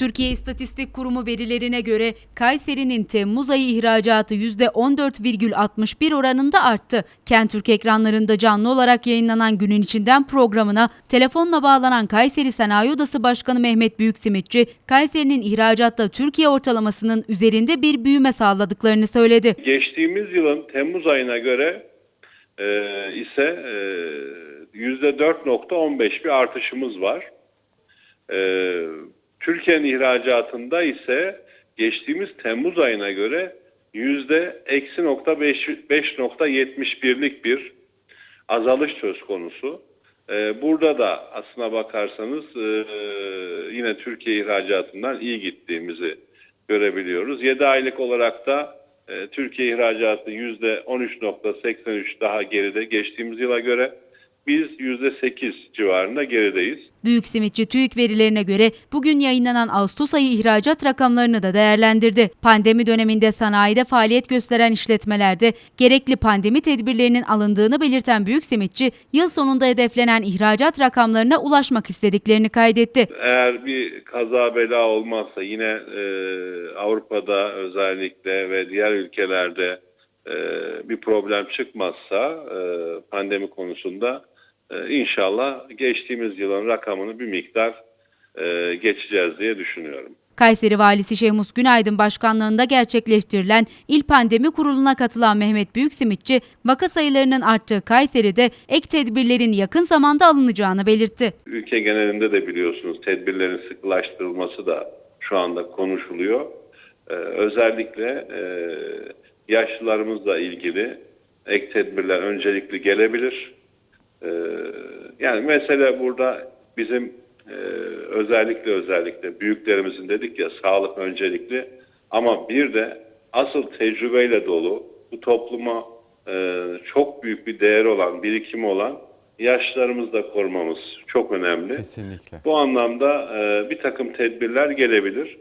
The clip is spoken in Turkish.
Türkiye İstatistik Kurumu verilerine göre Kayseri'nin Temmuz ayı ihracatı %14,61 oranında arttı. Kentürk ekranlarında canlı olarak yayınlanan günün içinden programına telefonla bağlanan Kayseri Sanayi Odası Başkanı Mehmet Büyüksimitçi, Kayseri'nin ihracatta Türkiye ortalamasının üzerinde bir büyüme sağladıklarını söyledi. Geçtiğimiz yılın Temmuz ayına göre e, ise e, %4.15 bir artışımız var. E, Türkiye'nin ihracatında ise geçtiğimiz Temmuz ayına göre yüzde eksi nokta beş- 5.71'lik bir azalış söz konusu. E, burada da aslına bakarsanız e, yine Türkiye ihracatından iyi gittiğimizi görebiliyoruz. 7 aylık olarak da e, Türkiye ihracatı %13.83 daha geride geçtiğimiz yıla göre biz %8 civarında gerideyiz. Büyüksimitçi TÜİK verilerine göre bugün yayınlanan Ağustos ayı ihracat rakamlarını da değerlendirdi. Pandemi döneminde sanayide faaliyet gösteren işletmelerde gerekli pandemi tedbirlerinin alındığını belirten Büyüksimitçi, yıl sonunda hedeflenen ihracat rakamlarına ulaşmak istediklerini kaydetti. Eğer bir kaza bela olmazsa yine e, Avrupa'da özellikle ve diğer ülkelerde e, bir problem çıkmazsa e, pandemi konusunda e, inşallah geçtiğimiz yılın rakamını bir miktar e, geçeceğiz diye düşünüyorum. Kayseri Valisi Şehmus Günaydın başkanlığında gerçekleştirilen İl Pandemi Kurulu'na katılan Mehmet Büyüksimitçi, vaka sayılarının arttığı Kayseri'de ek tedbirlerin yakın zamanda alınacağını belirtti. Ülke genelinde de biliyorsunuz tedbirlerin sıkılaştırılması da şu anda konuşuluyor. Ee, özellikle e, yaşlılarımızla ilgili ek tedbirler öncelikli gelebilir. Ee, yani mesele burada bizim e, özellikle özellikle büyüklerimizin dedik ya sağlık öncelikli ama bir de asıl tecrübeyle dolu bu topluma e, çok büyük bir değer olan, birikimi olan yaşlılarımızı da korumamız çok önemli. Kesinlikle. Bu anlamda e, bir takım tedbirler gelebilir.